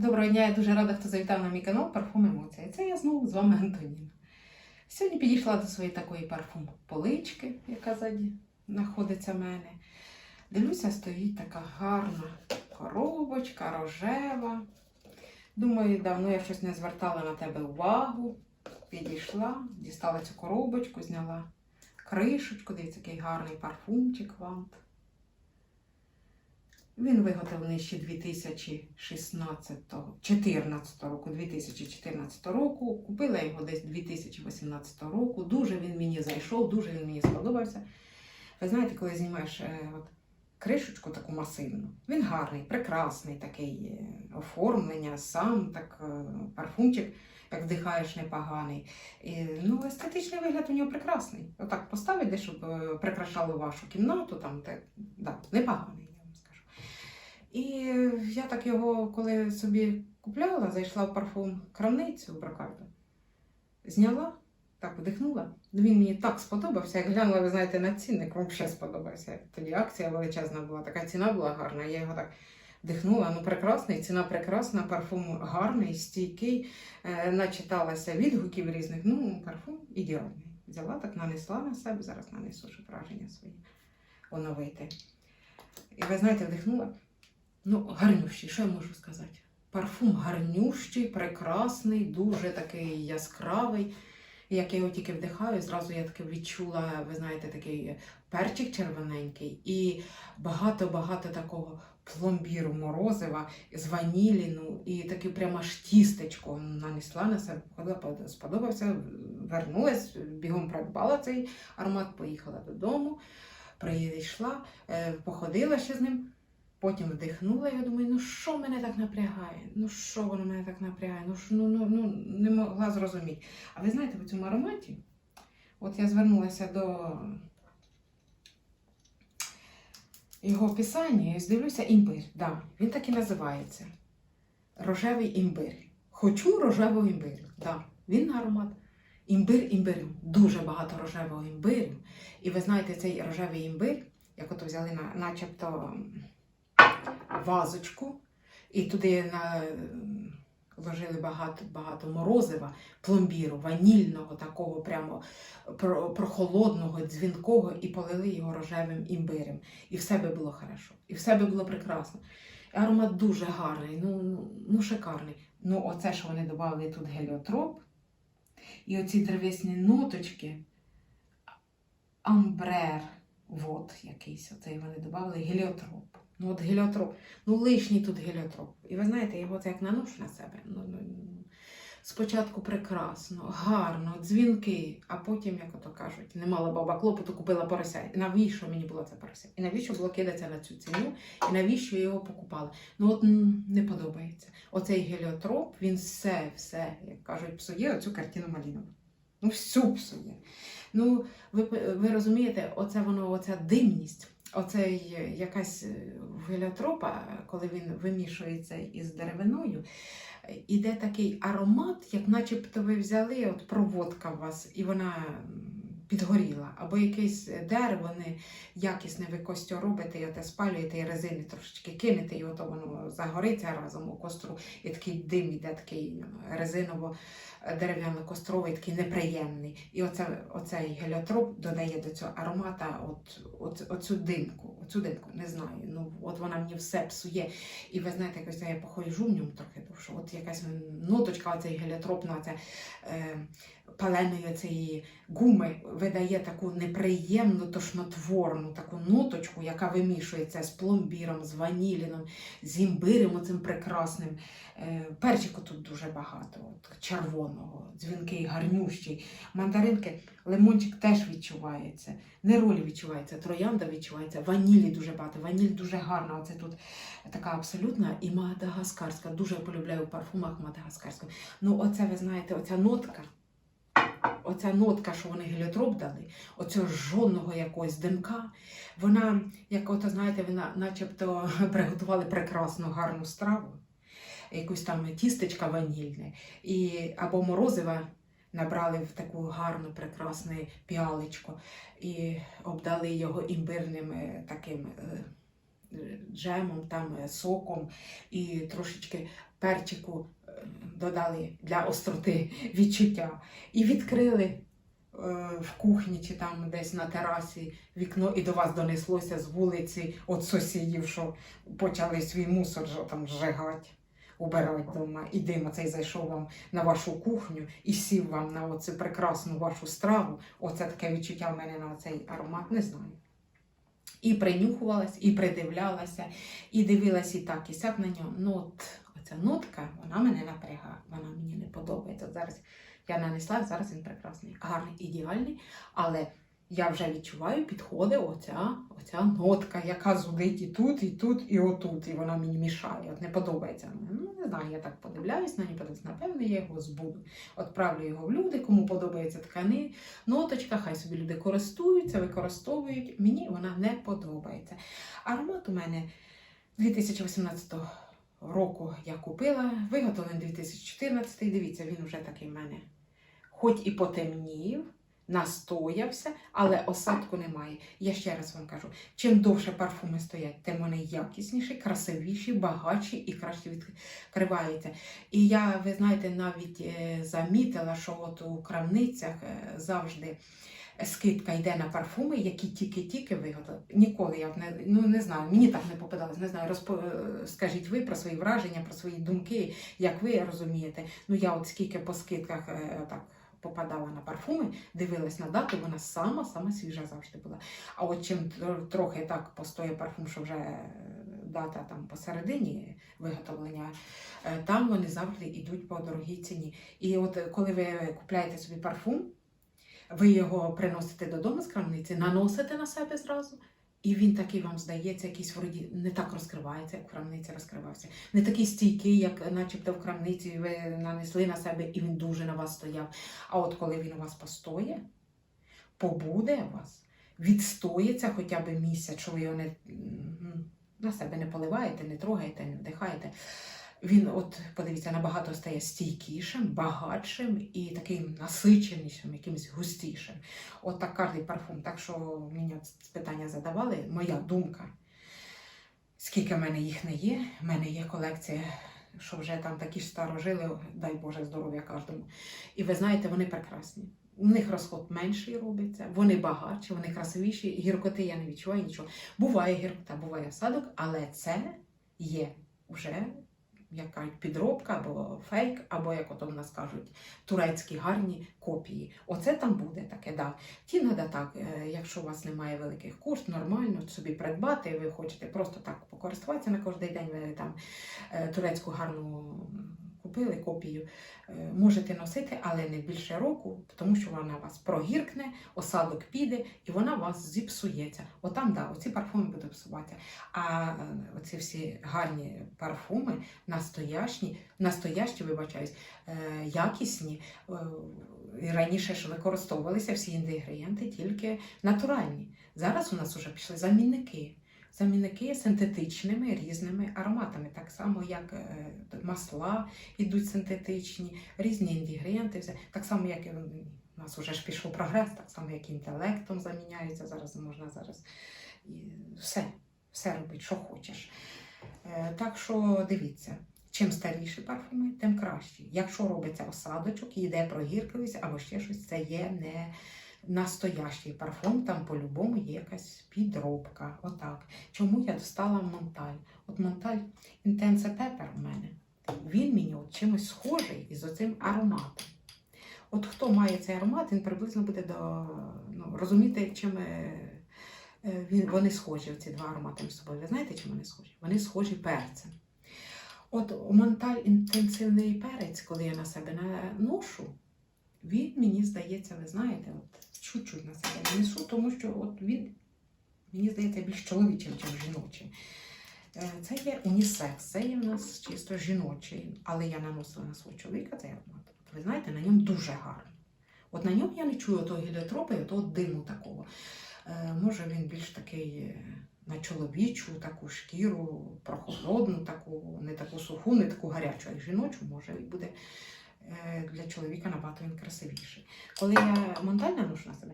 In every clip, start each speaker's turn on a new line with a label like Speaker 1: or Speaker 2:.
Speaker 1: Доброго дня, я дуже рада, хто завітав на мій канал Парфум Емоція. Це я знову з вами Антоніна. Сьогодні підійшла до своєї такої парфум полички, яка ззаді знаходиться в мене. Дивлюся, стоїть така гарна коробочка, рожева. Думаю, давно я щось не звертала на тебе увагу. Підійшла, дістала цю коробочку, зняла кришечку, дивіться, який гарний парфумчик вам. Він виготовлений ще 2016 14 року, 2014 року. Купила його десь 2018 року. Дуже він мені зайшов, дуже він мені сподобався. Ви знаєте, коли знімаєш е, от, кришечку таку масивну, він гарний, прекрасний такий е, оформлення, сам так е, парфумчик, як вдихаєш, непоганий. І, ну, естетичний вигляд у нього прекрасний. Отак поставить, де, щоб прикрашало вашу кімнату, там, те, да, непоганий. І я так його, коли собі купляла, зайшла в парфум крамницю Брокарду, зняла, так вдихнула. Ну, Він мені так сподобався, як глянула, ви знаєте, на цінник, вам ще сподобався. Тоді акція величезна була, така ціна була гарна. Я його так вдихнула. Ну, прекрасний, ціна прекрасна, парфум гарний, стійкий. Е, начиталася відгуків різних. Ну, парфум ідеальний. Взяла так, нанесла на себе, зараз нанесу, враження свої оновити. І ви знаєте, вдихнула. Ну, гарнющий, що я можу сказати? Парфум гарнющий, прекрасний, дуже такий яскравий. Як я його тільки вдихаю, зразу я таки відчула, ви знаєте, такий перчик червоненький і багато-багато такого пломбіру морозива з ванілі, ну і таке прямо аж тістечко нанесла на себе, сподобався, вернулась, бігом придбала цей аромат, поїхала додому, прийшла, е, походила ще з ним. Потім вдихнула, я думаю, ну що мене так напрягає? Ну що воно мене так напрягає? Ну, що, ну, ну, ну не могла зрозуміти. А ви знаєте, в цьому ароматі, от я звернулася до його описання і здивлюся імбир. Да, він так і називається. Рожевий імбир. Хочу рожевого імбирю. Да, він аромат. Імбир імбирю. Дуже багато рожевого імбирю. І ви знаєте, цей рожевий імбир, як ото взяли на, начебто вазочку, і туди на, вложили багато, багато морозива, пломбіру, ванільного, такого прямо прохолодного, дзвінкого, і полили його рожевим імбирем. І все би було хорошо, і все би було прекрасно. Аромат дуже гарний, ну, ну, ну шикарний. Ну, оце, що вони додали тут геліотроп, і оці древесні ноточки, амбрер, вот якийсь, оцей вони додали геліотроп. Ну, от геліотроп. Ну, лишній тут геліотроп. І ви знаєте, його це як наношу на себе. Ну, ну, спочатку прекрасно, гарно, дзвінки, а потім, як ото кажуть, не мала баба клопоту, купила порося. І навіщо мені було це порося? І навіщо було кидатися на цю ціну? І навіщо я його покупала? Ну от не подобається. Оцей геліотроп, він все, все, як кажуть, псує оцю картину Малінову. Ну, всю псує. Ну, ви, ви розумієте, оце воно, оця димність. Оцей е, якась е, геліотропа, коли він вимішується із деревиною, іде такий аромат, як начебто ви взяли от проводка у вас, і вона підгоріла, або якесь дерево не якісне ви костю робите, і оте спалюєте, і резини трошечки кинете, і ото воно загориться разом у костру, і такий дим іде, такий резиново дерев'яно-костровий, такий неприємний. І оце, оцей геліотроп додає до цього аромата от, от, оцю димку. Оцю димку, не знаю. Ну, от вона мені все псує. І ви знаєте, якось я походжу в ньому трохи довше. От якась ноточка, оцей геліотроп на це. Е, Паленої цієї гуми видає таку неприємну тошнотворну таку ноточку, яка вимішується з пломбіром, з ваніліном, з імбирем оцим прекрасним. Е, Перчику тут дуже багато, от, червоного, дзвінкий, гарнющий. Мандаринки, лимончик теж відчувається, нероль відчувається, троянда відчувається, ванілі дуже багато. Ваніль дуже гарна. Оце тут така абсолютна і мадагаскарська. Дуже полюбляю в парфумах мадагаскарську. Ну, оце ви знаєте, оця нотка. Оця нотка, що вони геліотроп дали, оцього жодного якогось димка, вона, як ото, знаєте, вона начебто приготували прекрасну гарну страву, якусь там тістечка ванільне, і, або морозива набрали в таку гарну, прекрасну піалечко і обдали його імбирним е, таким е, джемом, там, е, соком, і трошечки перчику додали для остроти відчуття. І відкрили е, в кухні чи там десь на терасі вікно, і до вас донеслося з вулиці від сусідів, що почали свій мусор там зжигати. Убирати вдома, і дим оцей зайшов вам на вашу кухню і сів вам на оцю прекрасну вашу страву. Оце таке відчуття в мене на цей аромат, не знаю. І принюхувалась, і придивлялася, і дивилась і так, і сяк на нього. Ну, от оця нотка, вона мене напрягає, вона мені не подобається. От зараз я нанесла, зараз він прекрасний, гарний, ідеальний, але я вже відчуваю, підходить оця, оця нотка, яка зудить і тут, і тут, і отут, і вона мені мішає. От не подобається. Ну, не знаю, я так подивляюсь, на ній подивлюсь. Напевно, я його збуду. Отправлю його в люди, кому подобається ткани, ноточка, хай собі люди користуються, використовують. Мені вона не подобається. Аромат у мене 2018 року я купила, виготовлений 2014. Дивіться, він вже такий в мене, хоч і потемнів, настоявся, але осадку немає. Я ще раз вам кажу: чим довше парфуми стоять, тим вони якісніші, красивіші, багатші і краще відкриваються. І я, ви знаєте, навіть е, замітила, що от у крамницях е, завжди скидка йде на парфуми, які тільки-тільки виготовили. Ніколи я не, ну, не знаю, мені так не попадалось, не знаю. Розпо... е, Скажіть ви про свої враження, про свої думки, як ви розумієте. Ну я от скільки по скидках е, так. Попадала на парфуми, дивилась на дату, вона сама сама свіжа завжди була. А от чим трохи так постоє парфум, що вже е, дата там посередині виготовлення, там вони завжди йдуть по дорогій ціні. І от коли ви купляєте собі парфум, ви його приносите додому з крамниці, наносите на себе зразу, і він такий вам здається, якийсь вроді не так розкривається, як в крамниці розкривався. Не такий стійкий, як начебто в крамниці ви нанесли на себе, і він дуже на вас стояв. А от коли він у вас постоє, побуде у вас, відстоїться хоча б місяць, що ви його не, на себе не поливаєте, не трогаєте, не вдихаєте. Він, от, подивіться, набагато стає стійкішим, багатшим і таким насиченішим, якимось густішим. От так кожний парфум. Так що мені от питання задавали, моя думка. Скільки в мене їх не є, в мене є колекція, що вже там такі ж старожили, дай Боже здоров'я кожному. І ви знаєте, вони прекрасні. У них розход менший робиться, вони багатші, вони красивіші. Гіркоти я не відчуваю нічого. Буває гіркота, буває осадок, але це є вже як кажуть, підробка або фейк, або як ото в нас кажуть, турецькі гарні копії. Оце там буде таке, да. Ті треба так, е, якщо у вас немає великих коштів, нормально собі придбати, ви хочете просто так покористуватися на кожен день, ви там е, турецьку гарну купили копію, е, можете носити, але не більше року, тому що вона вас прогіркне, осадок піде і вона вас зіпсується. Отам, да, оці парфуми будуть псуватися. А е, оці всі гарні парфуми, настоящі, настоящі, вибачаюсь, е, якісні. і Раніше ж використовувалися всі інгредієнти тільки натуральні. Зараз у нас вже пішли замінники. Замінники синтетичними різними ароматами, так само як е, масла йдуть синтетичні, різні інгредієнти, так само, як і у нас вже ж пішов прогрес, так само, як інтелектом заміняється. Зараз можна зараз і все, все робити, що хочеш. Е, Так що дивіться, чим старіші парфуми, тим краще. Якщо робиться осадочок йде прогіркливість або ще щось, це є не настоящий парфум, там по-любому є якась підробка. Отак. Чому я достала Монталь? От Монталь Intense Pepper у мене. Він мені от чимось схожий із оцим ароматом. От хто має цей аромат, він приблизно буде до, ну, розуміти, чим е, е, він, вони схожі, ці два аромати між собою. Ви знаєте, чим вони схожі? Вони схожі перцем. От Монталь інтенсивний перець, коли я на себе наношу, він мені здається, ви знаєте, от чуть-чуть на себе несу, тому що от він, мені здається, більш чоловічим, ніж жіночим. Е, Це є унісекс, це є в нас чисто жіночий, але я наносила на свого чоловіка цей аромат. Ви знаєте, на ньому дуже гарно. От на ньому я не чую того геліотропу і того диму такого. Е, Може він більш такий е, на чоловічу таку шкіру, прохолодну, таку, не таку суху, не таку гарячу, як жіночу, може і буде для чоловіка набагато він красивіший. Коли я монталь наношу на себе,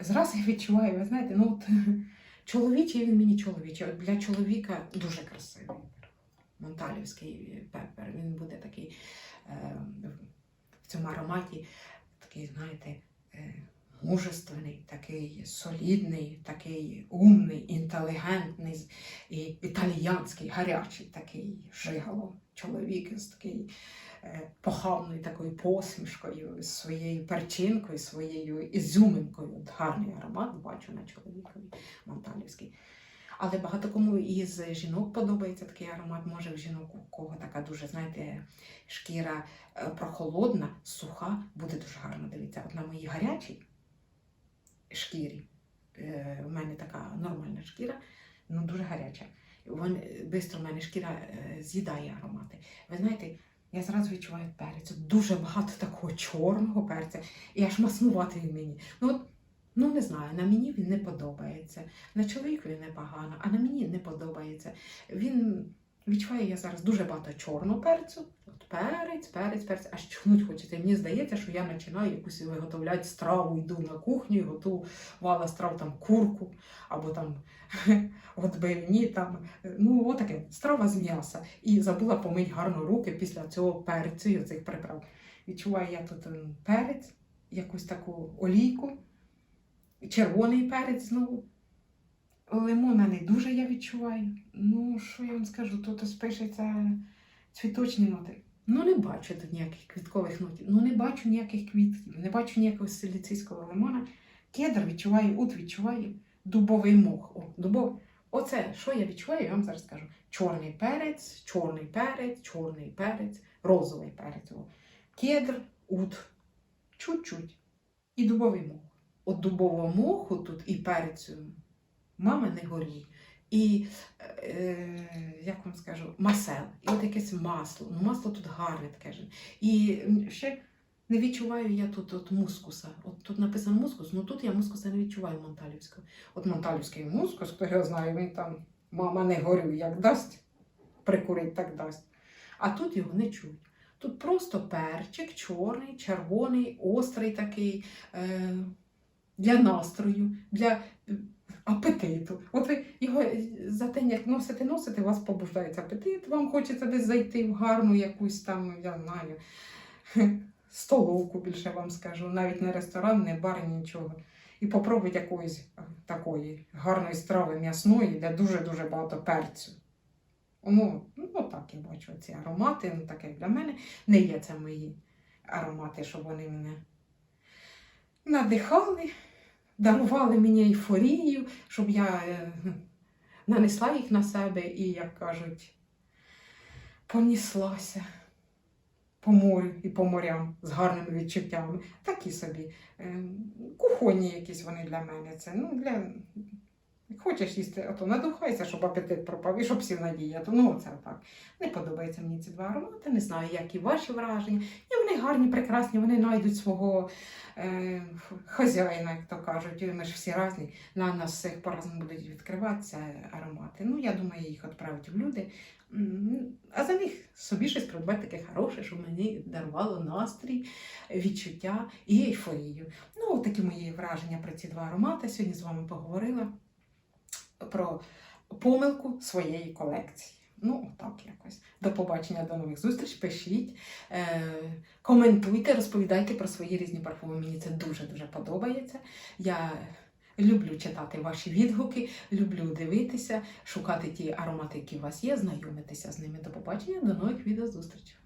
Speaker 1: зразу я відчуваю, ви знаєте, ну от чоловічий він мені чоловічий. От для чоловіка дуже красивий. Монталівський пепер. Він буде такий в цьому ароматі такий, знаєте, е, мужественний, такий солідний, такий умний, інтелігентний, і італіянський, гарячий такий жигало чоловік з такий е, такою посмішкою, з своєю перчинкою, своєю ізюминкою. От Гарний аромат бачу на чоловікові Монталівський. Але багато кому із жінок подобається такий аромат. Може, в жінок, у кого така дуже, знаєте, шкіра е, прохолодна, суха, буде дуже гарно дивитися. От на моїй гарячій шкірі, е, у мене така нормальна шкіра, ну дуже гаряча. Вон, швидко мене шкіра е, з'їдає аромати. Ви знаєте, я зразу відчуваю перець. Дуже багато такого чорного перця, і аж маснувати він мені. Ну, от, ну не знаю, на мені він не подобається. На чоловікові непогано, а на мені не подобається. Він відчуває я зараз дуже багато чорного перцю. Перець, перець, перець, аж чхнуть хочеться. Мені здається, що я починаю якусь виготовляти страву, йду на кухню і готувала страву там курку або там отбивні, там, ну отаке, страва з м'яса. І забула помить гарно руки після цього перцю і цих приправ. Відчуваю я тут ем, перець, якусь таку олійку, червоний перець знову. Лимона не дуже я відчуваю. Ну, що я вам скажу, тут ось пишеться цвіточні ноти. Ну, не бачу тут ніяких квіткових нотів. Ну, не бачу ніяких квітків, не бачу ніякого силіцейського лимона. Кедр відчуваю, ут відчуваю, дубовий мох. О, дубовий. Оце, що я відчуваю, я вам зараз скажу. Чорний перець, чорний перець, чорний перець, розовий перець. О. Кедр, ут. Чуть-чуть. І дубовий мох. От дубового моху тут і перцю мама не горі. І, е, як вам скажу, масел. І от якесь масло. Ну, масло тут гарне таке. ж. І ще не відчуваю я тут от мускуса. От тут написано мускус, ну тут я мускуса не відчуваю монталівського. От монталівський мускус, хто його знає, він там мама не горю, як дасть, прикурить, так дасть. А тут його не чуть. Тут просто перчик, чорний, червоний, острий такий, е, для настрою, для е, апетиту. От ви його за день, як носите, носите, у вас побуждається апетит, вам хочеться десь зайти в гарну якусь там, я знаю, столовку більше вам скажу, навіть не ресторан, не бар, нічого. І попробуйте якоїсь е, такої гарної страви м'ясної, де дуже-дуже багато перцю. Ну, ну так я бачу ці аромати, ну таке для мене не є це мої аромати, щоб вони мене надихали, дарували мені ейфорію, щоб я е, нанесла їх на себе і, як кажуть, поніслася по морю і по морям з гарними відчуттями. Такі собі. е, Кухонні якісь вони для мене. Це, ну, для... Як Хочеш їсти, а то надухайся, щоб апетит пропав і щоб сів на дієту. Ну, це так. Не подобаються мені ці два аромати. Не знаю, які ваші враження. І вони гарні, прекрасні, вони знайдуть свого е, хазяїна, як то кажуть. Ми ж всі різні. На нас всіх по-разному будуть відкриватися аромати. Ну, я думаю, їх відправить в люди. А за них собі щось придбати таке хороше, щоб мені дарувало настрій, відчуття і ейфорію. Ну, такі мої враження про ці два аромати. Сьогодні з вами поговорила про помилку своєї колекції. Ну, так якось. До побачення, до нових зустріч. Пишіть, е, коментуйте, розповідайте про свої різні парфуми. Мені це дуже-дуже подобається. Я люблю читати ваші відгуки, люблю дивитися, шукати ті аромати, які у вас є, знайомитися з ними. До побачення, до нових відео зустрічей.